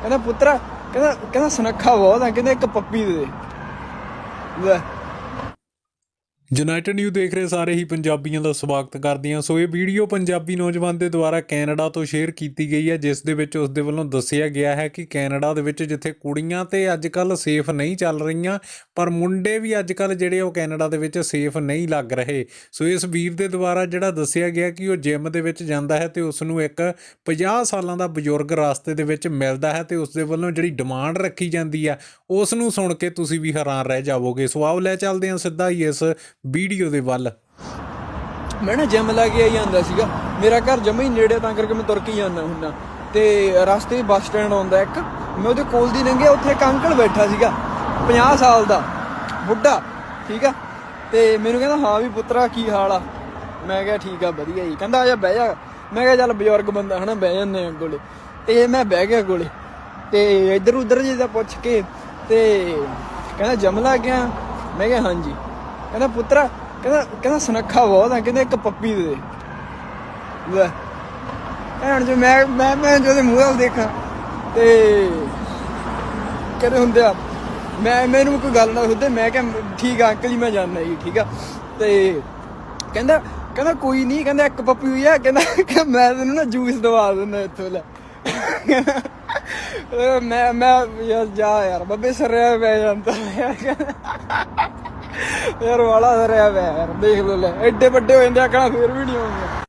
ਕਹਿੰਦਾ ਪੁੱਤਰਾ ਕਹਿੰਦਾ ਕਹਿੰਦਾ ਸੁਨੱਖਾ ਬਹੁਤ ਆ ਕਹਿੰਦਾ ਇੱਕ ਪੱਪੀ ਦੇ ਦੇ। ਲੈ ਯੂਨਾਈਟਿਡ ਨਿਊ ਦੇਖ ਰਹੇ ਸਾਰੇ ਹੀ ਪੰਜਾਬੀਆਂ ਦਾ ਸਵਾਗਤ ਕਰਦੇ ਹਾਂ। ਸੋ ਇਹ ਵੀਡੀਓ ਪੰਜਾਬੀ ਨੌਜਵਾਨ ਦੇ ਦੁਆਰਾ ਕੈਨੇਡਾ ਤੋਂ ਸ਼ੇਅਰ ਕੀਤੀ ਗਈ ਹੈ, ਜਿਸ ਦੇ ਵਿੱਚ ਉਸ ਦੇ ਵੱਲੋਂ ਦੱਸਿਆ ਗਿਆ ਹੈ ਕਿ ਕੈਨੇਡਾ ਦੇ ਵਿੱਚ ਜਿੱਥੇ ਕੁੜੀਆਂ ਤੇ ਅੱਜਕੱਲ ਸੇਫ ਨਹੀਂ ਚੱਲ ਰਹੀਆਂ, ਪਰ ਮੁੰਡੇ ਵੀ ਅੱਜ ਅੱਜਕੱਲ ਜਿਹੜੇ ਉਹ ਕੈਨੇਡਾ ਦੇ ਵਿੱਚ ਸੇਫ ਨਹੀਂ ਲੱਗ ਰਹੇ। ਸੋ ਇਸ ਵੀਰ ਦੇ ਦੁਆਰਾ ਜਿਹੜਾ ਦੱਸਿਆ ਗਿਆ ਕਿ ਉਹ ਜਿਮ ਦੇ ਵਿੱਚ ਜਾਂਦਾ ਹੈ ਤੇ ਉਸ ਨੂੰ ਇੱਕ 50 ਸਾਲਾਂ ਦਾ ਬਜ਼ੁਰਗ ਰਾਸਤੇ ਦੇ ਵਿੱਚ ਮਿਲਦਾ ਹੈ ਤੇ ਉਸ ਦੇ ਵੱਲੋਂ ਜਿਹੜੀ ਡਿਮਾਂਡ ਰੱਖੀ ਜਾਂਦੀ ਆ ਉਸ ਨੂੰ ਸੁਣ ਕੇ ਤੁਸੀਂ ਵੀ ਹੈਰਾਨ ਰਹਿ ਜਾਵੋਗੇ। ਸੋ ਆਓ ਲੈ ਚੱਲਦੇ ਹਾਂ ਸਿੱਧਾ ਹੀ ਇਸ ਵੀਡੀਓ ਦੇ ਵੱਲ। ਮੈਂ ਨਾ ਜਿਮ ਲਾ ਕੇ ਆਈ ਜਾਂਦਾ ਸੀਗਾ। ਮੇਰਾ ਘਰ ਜਮਾ ਹੀ ਨੇੜੇ ਤਾਂ ਕਰਕੇ ਮੈਂ ਤੁਰ ਕੇ ਹੀ ਜਾਂਦਾ ਹੁੰਦਾ। ਤੇ ਰਸਤੇ ਬੱਸ ਸਟੈਂਡ ਆਉਂਦਾ ਇੱਕ। ਮੈਂ ਉਹਦੇ ਕੋਲ ਦੀ ਲੰਘਿਆ, ਉੱਥੇ ਇੱਕ ਅੰਕਲ ਬੈਠਾ ਸੀਗਾ 50 ਸਾਲ ਦਾ। ਬੁੱਢਾ, ਠੀਕ ਆ? ਤੇ ਮੈਨੂੰ ਕਹਿੰਦਾ, ਹਾਂ ਵੀ ਪੁੱਤਰਾ, ਕੀ ਹਾਲ ਆ? ਮੈਂ ਕਿਹਾ, ਠੀਕ ਆ, ਵਧੀਆ ਜੀ। ਕਹਿੰਦਾ, ਆ ਜਾ, ਬਹਿ ਜਾ। ਮੈਂ ਕਿਹਾ, ਚੱਲ ਬਜ਼ੁਰਗ ਬੰਦਾ ਹਨਾ, ਬਹਿ ਜਾਂਦੇ ਆ ਕੋਲੇ। ਤੇ ਮੈਂ ਬਹਿ ਗਿਆ ਕੋਲੇ। ਤੇ ਇੱਧਰ ਉੱਧਰ ਜੀ ਦਾ ਪੁੱਛ ਕੇ ਤੇ ਕਹਿੰਦਾ ਜਮ ਲਾ ਗਿਆ ਮੈਂ ਕਿਹਾ, ਹਾਂਜੀ। ਕਹਿੰਦਾ, ਪੁੱਤਰਾ, ਕਹਿੰਦਾ ਕਹਿੰਦਾ ਸੁਨੱਖਾ ਬਹੁਤ ਆ, ਕਹਿੰਦਾ ਇੱਕ ਪੱਪੀ ਦੇ ਲੈ। ਐਣ ਜੋ, ਮੈਂ ਮੈਂ ਮੈਂ ਜਿਹਦੇ ਮੂੰਹ ਵੱਲ ਦੇਖਾਂ ਤੇ ਕਹਿੰਦੇ ਹੁੰਦੇ ਆ, ਮੈਂ, ਮੈਨੂੰ ਕੋਈ ਗੱਲ ਨਾ ਹੁੰਦੇ ਮੈਂ ਕਿਹਾ, ਠੀਕ ਆ, ਅੰਕਲ ਜੀ, ਮੈਂ ਜਾਣਦਾ ਜੀ, ਠੀਕ ਆ। ਤੇ ਕਹਿੰਦਾ ਕਹਿੰਦਾ ਕੋਈ ਨਹੀਂ, ਕਹਿੰਦਾ ਇੱਕ ਪੱਪੀ ਹੋਈ ਆ, ਕਹਿੰਦਾ ਮੈਂ ਤੈਨੂੰ ਨਾ ਜੂਸ ਦਵਾ ਦਿੰਦਾ ਇੱਥੋਂ, ਲੈ। ਅਹ ਮੈਂ ਮੈਂ, ਯਾਰ, ਜਾ ਯਾਰ, ਬੱਬੇ, ਸਰਿਆ ਪੈ ਜਾਂਦਾ। ਯਾਰ ਯਾਰ ਵਾਲਾ ਸਰਿਆ ਪਿਆ ਯਾਰ, ਦੇਖ ਲੋ ਲੈ, ਐਡੇ ਵੱਡੇ ਹੋ ਜਾਂਦੇ ਆਖਣਾ ਕਹਣਾ ਫੇਰ ਵੀ ਨਹੀਂ ਆਉਂਦੇ।